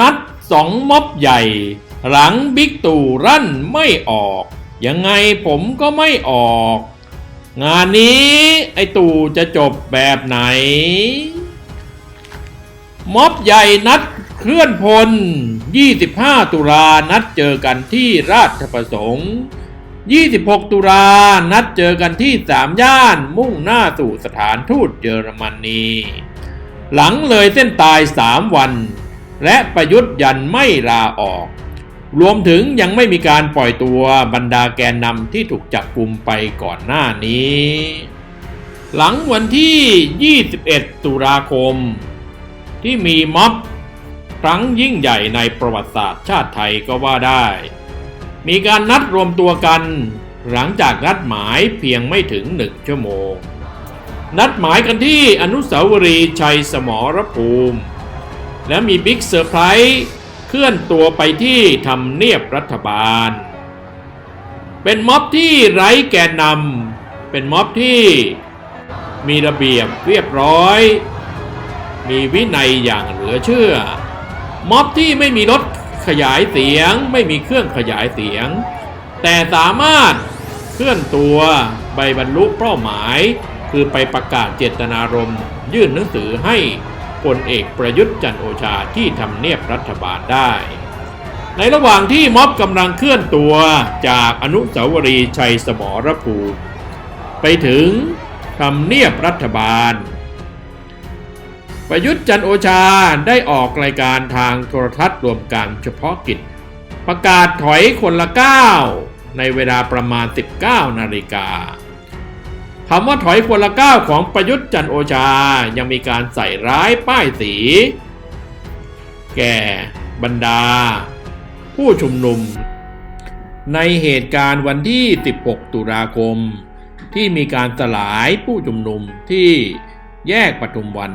นัดสองม็อบใหญ่ หลังบิ๊กตู่รั่นไม่ออก ยังไงผมก็ไม่ออก งานนี้ไอตู่จะจบแบบไหน ม็อบใหญ่นัดเคลื่อนพล 25 ตุลานัดเจอกันที่ราชประสงค์ 26 ตุลานัดเจอกันที่สามย่านมุ่งหน้าสู่สถานทูตเยอรมนี หลังเลยเส้นตาย 3 วัน และประยุทธ์ยันไม่ลาออก รวมถึงยังไม่มีการปล่อยตัวบรรดาแกนนำที่ถูกจับกลุ่มไปก่อนหน้านี้ หลังวันที่ 21 ตุลาคม ที่มีม็อบครั้งยิ่งใหญ่ในประวัติศาสตร์ชาติไทยก็ว่าได้ มีการนัดรวมตัวกันหลังจากนัดหมายเพียงไม่ถึงหนึ่งชั่วโมง นัดหมายกันที่อนุสาวรีย์ชัยสมรภูมิ และมีบิ๊กเซอร์ไพรส์เคลื่อนตัวไปที่ทำเนียบรัฐบาล เป็นม็อบที่ไร้แกนนำเป็นม็อบที่มีระเบียบเรียบร้อย มีวินัยอย่างเหลือเชื่อ ม็อบที่ไม่มีรถขยายเสียง ไม่มีเครื่องขยายเสียง แต่สามารถเคลื่อนตัวไปบรรลุเป้าหมาย คือไปประกาศเจตนารมณ์ยื่นหนังสือให้ พลเอกประยุทธ์จันโอชาที่ทำเนียบรัฐบาลได้ ในระหว่างที่ม็อบกำลังเคลื่อนตัวจากอนุสาวรีย์ชัยสมรภูมิไปถึงทำเนียบรัฐบาล ประยุทธ์จันโอชาได้ออกรายการทางโทรทัศน์รวมการเฉพาะกิจ ประกาศถอยคนละก้าวในเวลาประมาณ 19 นาฬิกา คำว่าถอยคนละก้าวของประยุทธ์จันโอชา ยังมีการใส่ร้ายป้ายสี แก่บรรดา ผู้ชุมนุม ในเหตุการณ์วันที่ 16 ตุลาคม ที่มีการสลายผู้ชุมนุมที่แยกปทุมวัน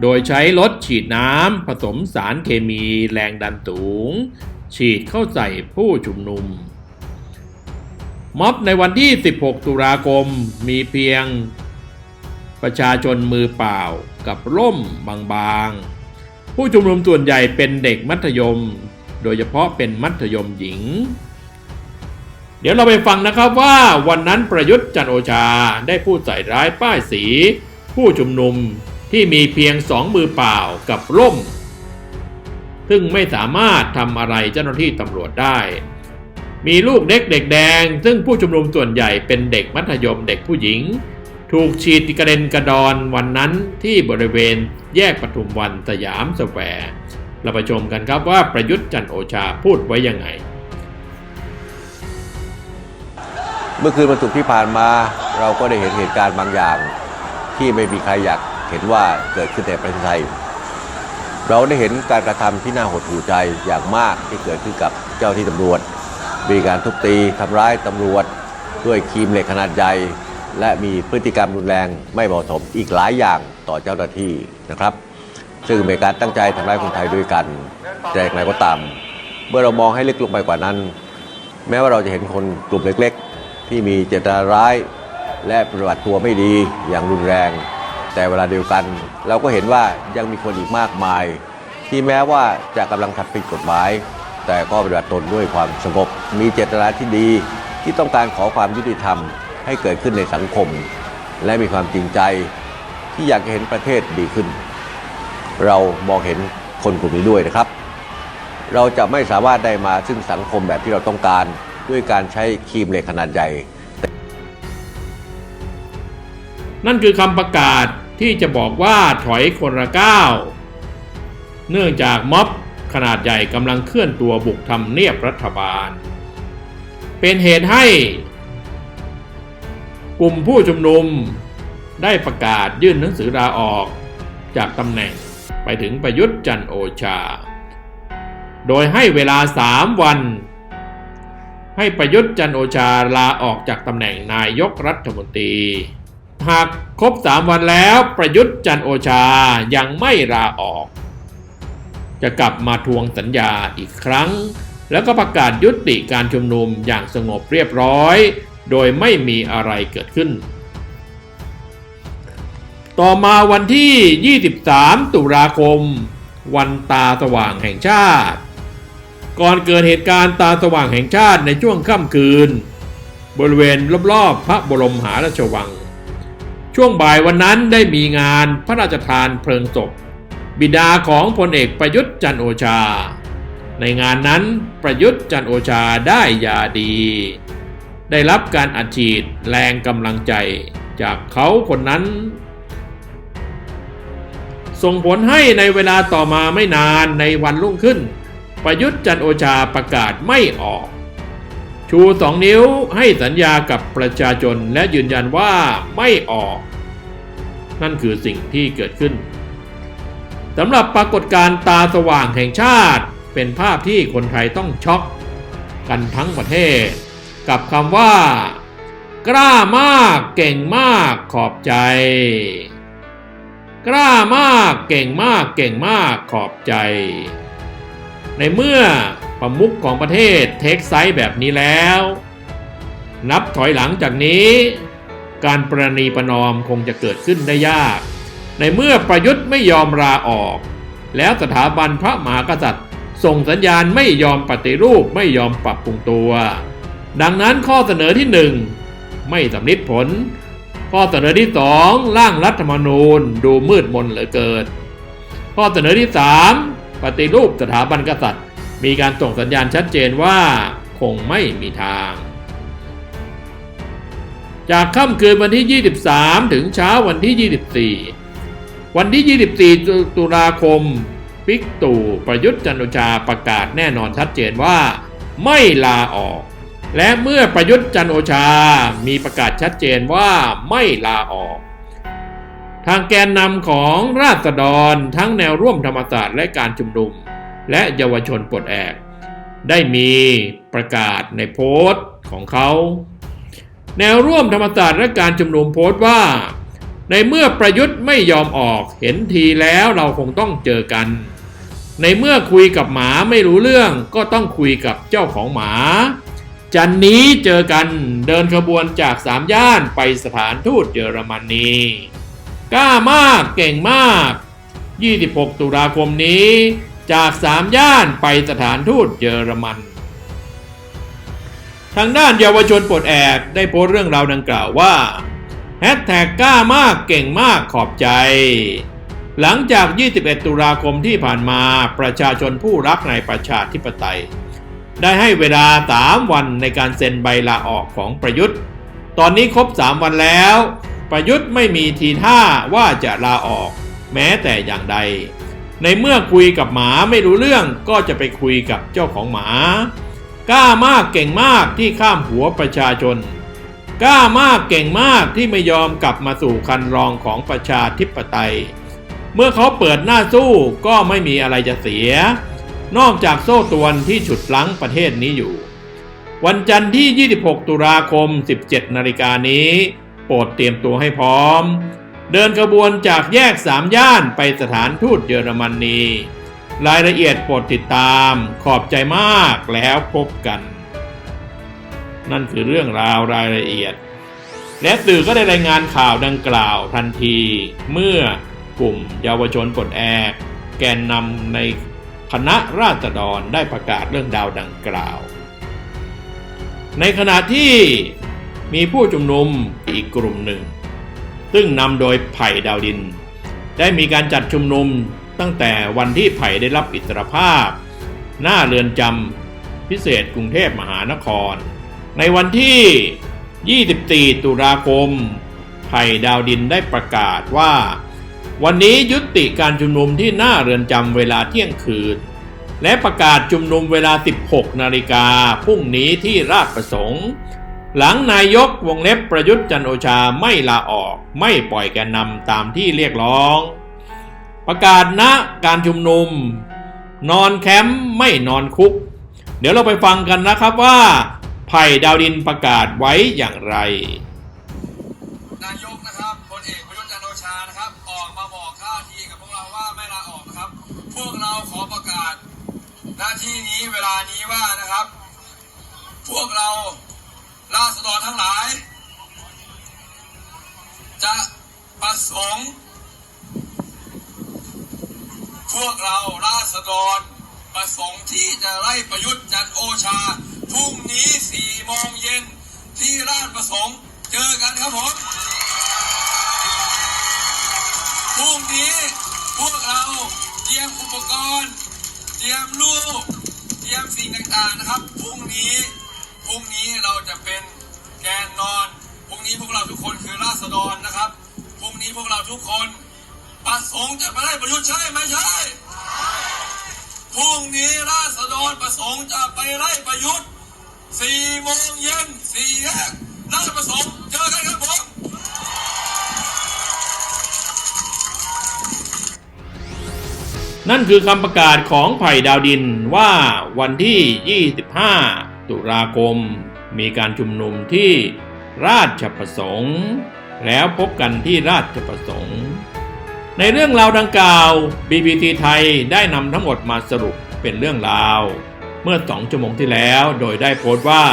โดยใช้รถฉีดน้ำผสมสารเคมีแรงดันสูง ฉีดเข้าใส่ผู้ชุมนุม ม็อบในวันที่ 16 ตุลาคมมีเพียง ประชาชนมือเปล่ากับร่มบางๆ ผู้ชุมนุมส่วนใหญ่เป็นเด็กมัธยม โดยเฉพาะเป็นมัธยมหญิง เดี๋ยวเราไปฟังนะครับว่าวันนั้นประยุทธ์จันโอชาได้พูดใส่ร้ายป้ายสี ผู้ชุมนุมที่มีเพียงสองมือเปล่ากับร่ม ซึ่งไม่สามารถทำอะไรเจ้าหน้าที่ตำรวจได้ มีลูกเด็กเด็กแดง ซึ่งผู้ชุมนุมส่วนใหญ่เป็นเด็กมัธยมเด็กผู้หญิง ถูกฉีดกระเด็นกระดอนวันนั้นที่บริเวณแยกปทุมวันสยามสแควร์เราไปชมกันครับว่าประยุทธ์จันโอชาพูดไว้ยังไง เมื่อคืนวันศุกร์ที่ผ่านมาเราก็ได้เห็นเหตุการณ์บางอย่าง ที่ไม่มีใครอยากเห็นว่าเกิดขึ้นในประเทศไทย เราได้เห็นการกระทำที่น่าหดหู่ใจอย่างมากที่เกิดขึ้นกับเจ้าที่ตำรวจ มีการทุบตีทำร้ายตำรวจ ด้วยครีมเหล็กขนาดใหญ่ และมีพฤติกรรมรุนแรงไม่เหมาะสมอีกหลายอย่างต่อเจ้าหน้าที่นะครับ ซึ่งเป็นการตั้งใจทำร้ายคนไทยด้วยกันแต่อย่างไรก็ตาม เมื่อเรามองให้ลึกลงไปกว่านั้น แม้ว่าเราจะเห็นคนกลุ่มเล็กๆ ที่มีเจตนาร้าย และปฏิบัติตัวไม่ดีอย่างรุนแรง แต่เวลาเดียวกัน เราก็เห็นว่ายังมีคนอีกมากมาย ที่แม้ว่าจะกำลังทำผิดกฎหมาย แต่ก็ปฏิบัติตนด้วยความสงบ มีเจตนาที่ดีที่ต้องการขอความยุติธรรมให้เกิดขึ้นในสังคม และมีความจริงใจที่อยากเห็นประเทศดีขึ้น เรามองเห็นคนกลุ่มนี้ด้วยนะครับ เราจะไม่สามารถได้มาซึ่งสังคมแบบที่เราต้องการด้วยการใช้ครีมเหล็กขนาดใหญ่ นั่นคือคำประกาศที่จะบอกว่าถอยคนละก้าว เนื่องจากม็อบ ขนาดใหญ่กำลังเคลื่อนตัวบุกทำเนียบรัฐบาล เป็นเหตุให้ กลุ่มผู้ชุมนุมได้ประกาศยื่นหนังสือลาออกจากตำแหน่งไปถึงประยุทธ์จันโอชา โดยให้เวลา3วัน ให้ประยุทธ์จันโอชาลาออกจากตำแหน่งนายกรัฐมนตรี หากครบ3วันแล้วประยุทธ์จันโอชายังไม่ลาออก จะกลับมาทวงสัญญาอีกครั้ง แล้วก็ประกาศยุติการชุมนุมอย่างสงบเรียบร้อย โดยไม่มีอะไรเกิดขึ้น ต่อมาวันที่ 23 ตุลาคม วันตาสว่างแห่งชาติ ก่อนเกิดเหตุการณ์ตาสว่างแห่งชาติในช่วงค่ำคืน บริเวณรอบๆพระบรมมหาราชวัง ช่วงบ่ายวันนั้นได้มีงานพระราชทานเพลิงศพ บิดาของพลเอกประยุทธ์จันโอชา ในงานนั้นประยุทธ์จันโอชาได้ยาดี ได้รับการอัดฉีดแรงกำลังใจจากเขาคนนั้น ส่งผลให้ในเวลาต่อมาไม่นานในวันรุ่งขึ้น ประยุทธ์จันโอชาประกาศไม่ออก ชูสองนิ้วให้สัญญากับประชาชนและยืนยันว่าไม่ออก นั่นคือสิ่งที่เกิดขึ้น สำหรับปรากฏการณ์ตาสว่างแห่งชาติ เป็นภาพที่คนไทยต้องช็อกกันทั้งประเทศ กับคำว่า กล้ามากเก่งมากขอบใจ กล้ามากเก่งมากเก่งมากขอบใจ ในเมื่อประมุขของประเทศเทคไซส์แบบนี้แล้ว นับถอยหลังจากนี้ การประนีประนอมคงจะเกิดขึ้นได้ยาก ในเมื่อประยุทธ์ไม่ยอมลาออก แล้วสถาบันพระมหากษัตริย์ ส่งสัญญาณไม่ยอมปฏิรูปไม่ยอมปรับปรุงตัว ดังนั้นข้อเสนอที่หนึ่งไม่สำลิดผล ข้อเสนอที่สองร่างรัฐธรรมนูญดูมืดมนเหลือเกินข้อเสนอที่สามปฏิรูปสถาบันกษัตริย์ มีการส่งสัญญาณชัดเจนว่าคงไม่มีทาง จากค่ำคืนวันที่ 23 ถึงเช้าวันที่ 24 วันที่ 24ตุตุลาคมปิกตู่ประยุทธ์จันโอชาประกาศแน่นอนชัดเจนว่า ไม่ลาออก และเมื่อประยุทธ์จันโอชา มีประกาศชัดเจนว่าไม่ลาออก ทางแกนนำของราษฎรทั้งแนวร่วมธรรมศาสตร์และการชุมนุม และเยาวชนปลดแอก ได้มีประกาศในโพสต์ของเขา แนวร่วมธรรมศาสตร์และการชุมนุมโพสต์ว่า ในเมื่อประยุทธ์ไม่ยอมออกเห็นทีแล้วเราคงต้องเจอกัน ในเมื่อคุยกับหมาไม่รู้เรื่องก็ต้องคุยกับเจ้าของหมา จันนี้เจอกันเดินขบวนจากสามย่านไปสถานทูตเยอรมนีกล้ามากเก่งมาก 26 ตุลาคมนี้ จากสามย่านไปสถานทูตเยอรมันทางด้านเยาวชนปลดแอกได้โพสต์เรื่องราวดังกล่าวว่า แฮชแท็กกล้ามากเก่งมากขอบใจ หลังจาก 21 ตุลาคมที่ผ่านมาประชาชนผู้รักในประชาธิปไตย ได้ให้เวลา 3 วันในการเซ็นใบลาออกของประยุทธ์ ตอนนี้ครบ 3 วันแล้ว ประยุทธ์ไม่มีทีท่าว่าจะลาออก แม้แต่อย่างใด ในเมื่อคุยกับหมาไม่รู้เรื่องก็จะไปคุยกับเจ้าของหมากล้ามากเก่งมากที่ข้ามหัวประชาชน กล้ามากเก่งมากที่ไม่ยอมกลับมาสู่คันรองของประชาธิปไตย เมื่อเขาเปิดหน้าสู้ก็ไม่มีอะไรจะเสีย นอกจากโซ่ตวนที่ฉุดลังประเทศนี้อยู่ วันจันทร์ที่ 26 ตุลาคม 17 นาฬิกานี้ โปรดเตรียมตัวให้พร้อม เดินขบวนจากแยกสามย่านไปสถานทูตเยอรมนีรายละเอียดโปรดติดตาม ขอบใจมากแล้วพบกัน นั่นคือเรื่องราวรายละเอียด และสื่อก็ได้รายงานข่าวดังกล่าวทันที เมื่อกลุ่มเยาวชนปลดแอกแกนนำในคณะราษฎรได้ประกาศเรื่องดาวดังกล่าว ในขณะที่มีผู้ชุมนุมอีกกลุ่มหนึ่ง ซึ่งนำโดยไผ่ดาวดิน ได้มีการจัดชุมนุมตั้งแต่วันที่ไผ่ได้รับอิสรภาพ หน้าเรือนจำพิเศษกรุงเทพมหานคร ในวันที่ 24 ตุลาคมไผ่ดาวดินได้ประกาศว่า วันนี้ยุติการชุมนุมที่หน้าเรือนจำเวลาเที่ยงคืน และประกาศชุมนุมเวลา 16 นาฬิกาพรุ่งนี้ที่ราชประสงค์ หลังนายกวงเล็บประยุทธ์จันโอชาไม่ลาออกไม่ปล่อยแกนนำตามที่เรียกร้อง ประกาศณการชุมนุม นอนแคมป์ไม่นอนคุก เดี๋ยวเราไปฟังกันนะครับว่า ไผ่ดาวดินประกาศไว้อย่างไร นายกนะครับพลเอกประยุทธ์จันทร์โอชานะครับ ออกมาบอกท่าทีกับพวกเราว่าไม่ลาออกนะครับ พวกเราขอประกาศ หน้าที่นี้เวลานี้ว่านะครับ พวกเราราษฎรทั้งหลาย จะประสงค์พวกเราราษฎรประสงค์ที่จะไล่ประยุทธ์จันโอชา พรุ่งนี้สี่โมงเย็นที่ราชประสงค์ เจอกันครับผมพรุ่งนี้พวกเราเตรียมอุปกรณ์ เตรียมลูกเตรียมสิ่งต่างๆนะครับพรุ่งนี้พรุ่งนี้เราจะเป็นแกนนอนพรุ่งนี้พวกเราทุกคนคือราษฎรนะครับพรุ่งนี้พวกเราทุกคนประสงค์จะไปได้ประยุทธ์ใช่ไหมใช่พรุ่งนี้ราษฎรประสงค์จะไปไล่ประยุทธ์ สี่โมงเย็นสี่แยกราชประสงค์เจอกันครับผมนั่นคือคำประกาศของไผ่ดาวดินว่าวันที่ 25 ตุลาคม มีการชุมนุมที่ราชประสงค์ แล้วพบกันที่ราชประสงค์ ในเรื่องราวดังกล่าว BBC ไทยได้นำทั้งหมดมาสรุปเป็นเรื่องราว เมื่อสองชั่วโมงที่แล้ว โดยได้โพสต์ว่า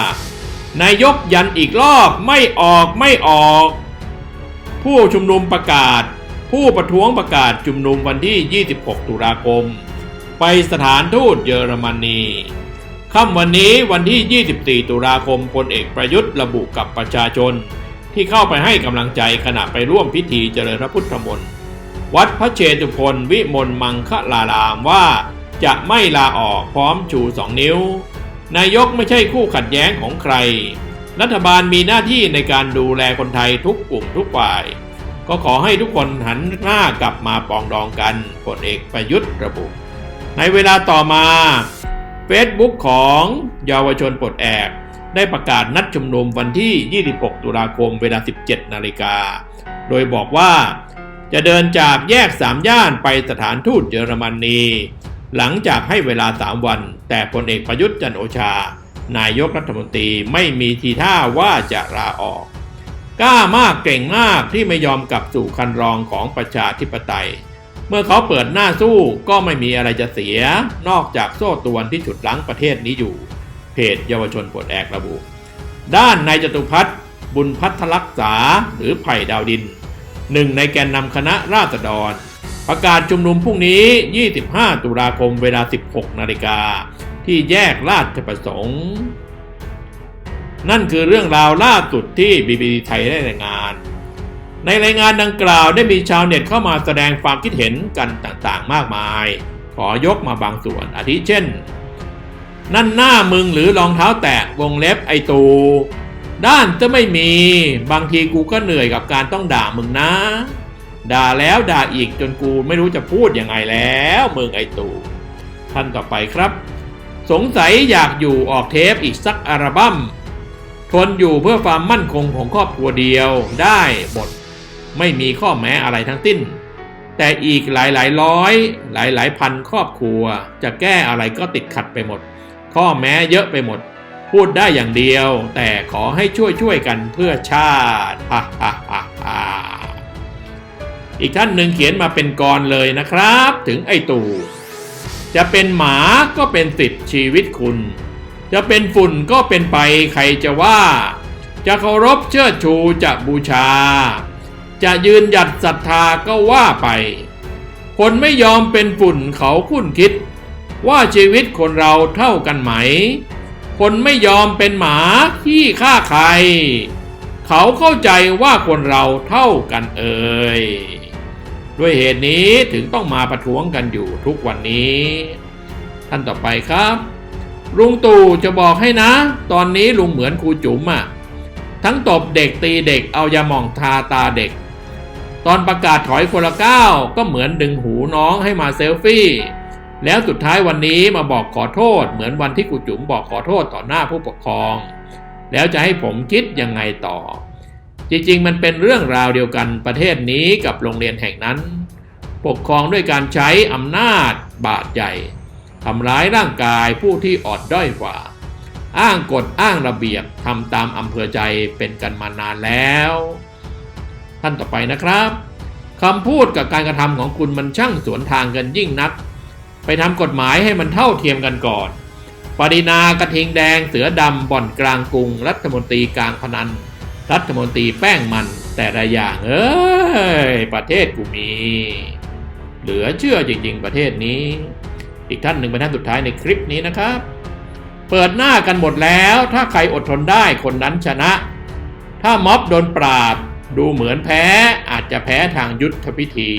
นายกยันอีกรอบไม่ออกไม่ออก ผู้ชุมนุมประกาศ ผู้ประท้วงประกาศชุมนุมวันที่ 26 ตุลาคม ไปสถานทูตเยอรมนีค่ำวันนี้วันที่ 24 ตุลาคมพลเอกประยุทธ์ระบุกับประชาชน ที่เข้าไปให้กำลังใจขณะไปร่วมพิธีเจริญพระพุทธมนต์ วัดพระเชตุพนวิมลมังคลารามว่า จะไม่ลาออกพร้อมชูสองนิ้ว นายกไม่ใช่คู่ขัดแย้งของใคร รัฐบาลมีหน้าที่ในการดูแลคนไทยทุกกลุ่มทุกฝ่าย ก็ขอให้ทุกคนหันหน้ากลับมาปองดองกันพลเอกประยุทธ์ระบุ ในเวลาต่อมา Facebook ของเยาวชนปลดแอกได้ประกาศนัดชุมนุมวันที่ 26 ตุลาคมเวลา 17 นาฬิกา โดยบอกว่าจะเดินจากแยกสามย่านไปสถานทูตเยอรมนี หลังจากให้เวลา 3 วัน แต่พลเอกประยุทธ์จันโอชา นายกรัฐมนตรีไม่มีทีท่าว่าจะลาออก กล้ามากเก่งมากที่ไม่ยอมกลับสู่คันรองของประชาธิปไตย เมื่อเขาเปิดหน้าสู้ก็ไม่มีอะไรจะเสีย นอกจากโซ่ตวนที่ฉุดลังประเทศนี้อยู่ เพจเยาวชนปลดแอกระบุ ด้านนายจตุพัฒน์บุญพัฒรักษาหรือไผ่ดาวดินหนึ่งในแกนนำคณะราษฎร ประกาศชุมนุมพรุ่งนี้ 25 ตุลาคมเวลา 16 นาฬิกา ที่แยกราชประสงค์ นั่นคือเรื่องราวล่าสุดที่ BBC ไทยได้รายงาน ในรายงานดังกล่าวได้มีชาวเน็ตเข้ามาแสดงความคิดเห็นกันต่างๆ มากมาย ขอยกมาบางส่วนอาทิเช่น นั่นหน้ามึงหรือรองเท้าแตะวงเล็บไอตูด้านจะไม่มี บางทีกูก็เหนื่อยกับการต้องด่ามึงนะ ด่าแล้วด่าอีกจนกูไม่รู้จะพูดยังไงแล้วเมึงไอตูท่านต่อไปครับ สงสัยอยากอยู่ออกเทปอีกสักอัลบั้มทนอยู่เพื่อความมั่นคงของครอบครัวเดียวได้หมดไม่มีข้อแม้อะไรทั้งสิ้น แต่อีกหลายหลายร้อย หลายหลายพันครอบครัว จะแก้อะไรก็ติดขัดไปหมด ข้อแม้เยอะไปหมด พูดได้อย่างเดียว แต่ขอให้ช่วยช่วยกันเพื่อชาติฮ่าฮ่าฮ่า อีกท่านหนึ่งเขียนมาเป็นกรเลยนะครับ ถึงไอตู่จะเป็นหมาก็เป็นสิทธิ์ชีวิตคุณ จะเป็นฝุ่นก็เป็นไปใครจะว่า จะเคารพเชิดชูจะบูชา จะยืนหยัดศรัทธาก็ว่าไป คนไม่ยอมเป็นฝุ่นเขาคุ้นคิด ว่าชีวิตคนเราเท่ากันไหม คนไม่ยอมเป็นหมาที่ฆ่าใคร เขาเข้าใจว่าคนเราเท่ากันเอ่ย ด้วยเหตุนี้ถึงต้องมาประท้วงกันอยู่ทุกวันนี้ ท่านต่อไปครับ ลุงตู่จะบอกให้นะ ตอนนี้ลุงเหมือนครูจุ๋มอะทั้งตบเด็กตีเด็กเอายาหม่องทาตาเด็ก ตอนประกาศถอยคนละก้าวก็เหมือนดึงหูน้องให้มาเซลฟี่ แล้วสุดท้ายวันนี้มาบอกขอโทษ เหมือนวันที่กูจุ๋มบอกขอโทษต่อหน้าผู้ปกครอง แล้วจะให้ผมคิดยังไงต่อ จริงๆ มันเป็นเรื่องราวเดียวกันประเทศนี้กับโรงเรียนแห่งนั้น ปกครองด้วยการใช้อำนาจบาดใหญ่ทำร้ายร่างกายผู้ที่อ่อนด้อยกว่า อ้างกฎอ้างระเบียบทำตามอำเภอใจเป็นกันมานานแล้ว ท่านต่อไปนะครับคำพูดกับการกระทำของคุณมันช่างสวนทางกันยิ่งนัก ไปทำกฎหมายให้มันเท่าเทียมกันก่อนปรินากระทิงแดงเสือดำบ่อนกลางกรุง รัฐมนตรีกลางพนัน รัฐมนตรีแป้งมันแต่ละอย่างเอ้ยประเทศกูมี เหลือเชื่อจริง ๆ ประเทศนี้ อีกท่านหนึ่งเป็นท่านสุดท้ายในคลิปนี้นะครับ เปิดหน้ากันหมดแล้ว ถ้าใครอดทนได้คนนั้นชนะ ถ้าม็อบโดนปราบ ดูเหมือนแพ้อาจจะแพ้ทางยุทธพิธี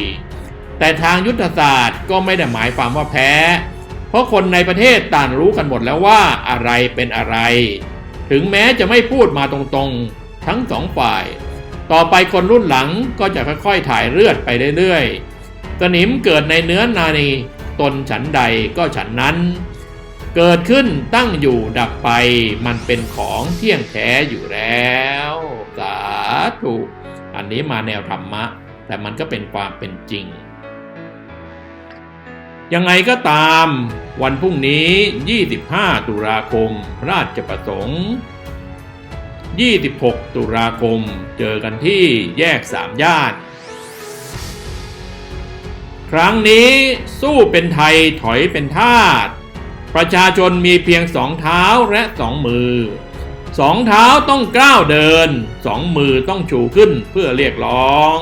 แต่ทางยุทธศาสตร์ก็ไม่ได้หมายความว่าแพ้ เพราะคนในประเทศต่างรู้กันหมดแล้วว่าอะไรเป็นอะไร ถึงแม้จะไม่พูดมาตรงๆ ทั้งสองฝ่าย ต่อไปคนรุ่นหลังก็จะค่อยๆถ่ายเลือดไปเรื่อยๆ สนิมเกิดในเนื้อนานีตนฉันใดก็ฉันนั้น เกิดขึ้นตั้งอยู่ดับไปมันเป็นของเที่ยงแท้อยู่แล้ว สาธุอันนี้มาแนวธรรมะ แต่มันก็เป็นความเป็นจริง ยังไงก็ตาม วันพรุ่งนี้ 25 ตุลาคม ราชประสงค์ 26 ตุลาคม เจอกันที่แยกสามย่านครั้งนี้สู้เป็นไทยถอยเป็นทาสประชาชนมีเพียงสองเท้าและสองมือ สองเท้าต้องก้าวเดิน สองมือต้องชูขึ้นเพื่อเรียกร้อง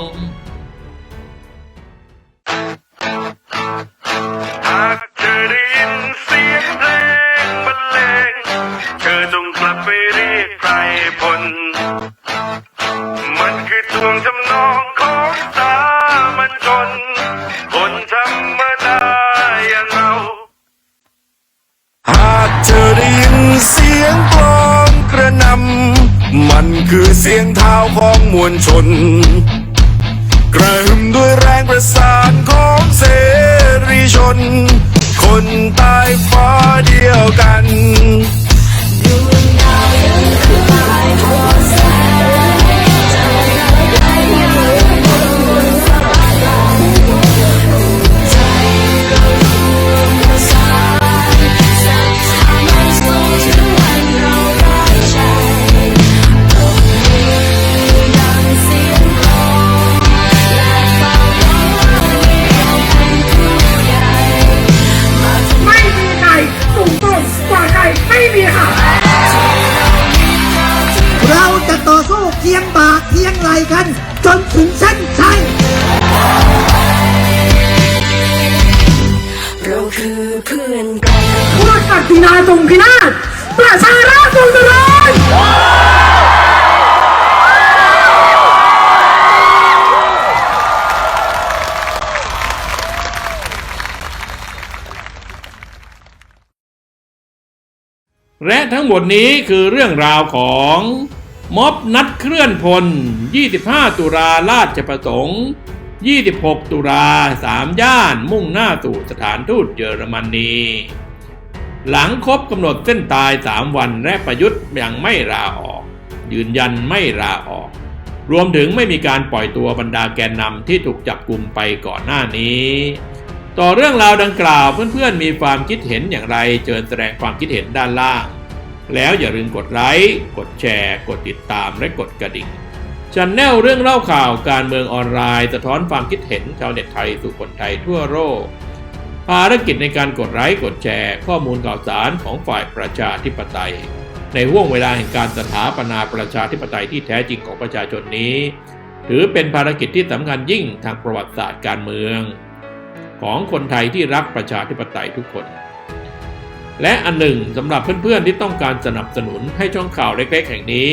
มวลชน กระหึ่มด้วยแรงประสานของเสรีชน คนใต้ฟ้าเดียวกัน ยงบ่าเคียงไหลกัน จนถึงเส้นชัยเราคือเพื่อนกันพูดกับพินาจงพินาศประชาราษฎรเจริญและทั้งหมดนี้คือเรื่องราวของ ม็อบนัดเคลื่อนพล 25 ตุลาราชประสงค์ 26 ตุลาสามย่านมุ่งหน้าสู่สถานทูตเยอรมนี หลังครบกำหนดเส้นตาย 3 วันและประยุทธ์ยังไม่ลาออก ยืนยันไม่ลาออก รวมถึงไม่มีการปล่อยตัวบรรดาแกนนำที่ถูกจับกลุ่มไปก่อนหน้านี้ ต่อเรื่องราวดังกล่าวเพื่อนๆมีความคิดเห็นอย่างไรเชิญแสดงความคิดเห็นด้านล่าง แล้วอย่าลืมกดไลค์ กดแชร์ กดติดตาม และกดกระดิ่งชันแนลเรื่องเล่าข่าวการเมืองออนไลน์ สะท้อนความคิดเห็นชาวเน็ตไทยสู่คนไทยทั่วโลก ภารกิจในการกดไลค์ กดแชร์ ข้อมูลข่าวสารของฝ่ายประชาธิปไตย ในห่วงเวลาแห่งการสถาปนาประชาธิปไตยที่แท้จริงของประชาชนนี้ ถือเป็นภารกิจที่สำคัญยิ่งทางประวัติศาสตร์การเมือง ของคนไทยที่รักประชาธิปไตยทุกคน และอันหนึ่งสำหรับเพื่อนๆที่ต้องการสนับสนุนให้ช่องข่าวเล็กๆ แห่งนี้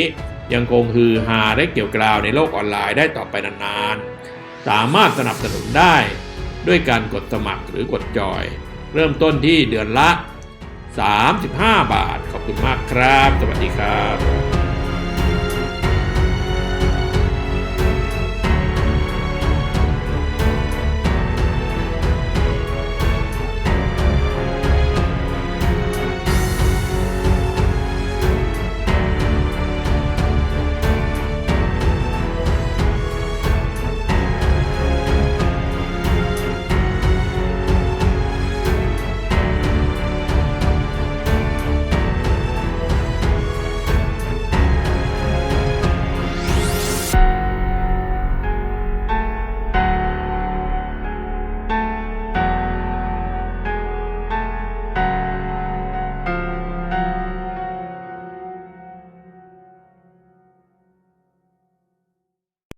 ยังคงฮือฮาและเกี่ยวกราวในโลกออนไลน์ได้ต่อไปนานๆ สามารถสนับสนุนได้ ด้วยการกดสมัครหรือกดจอย เริ่มต้นที่เดือนละ 35 บาท ขอบคุณมากครับ สวัสดีครับ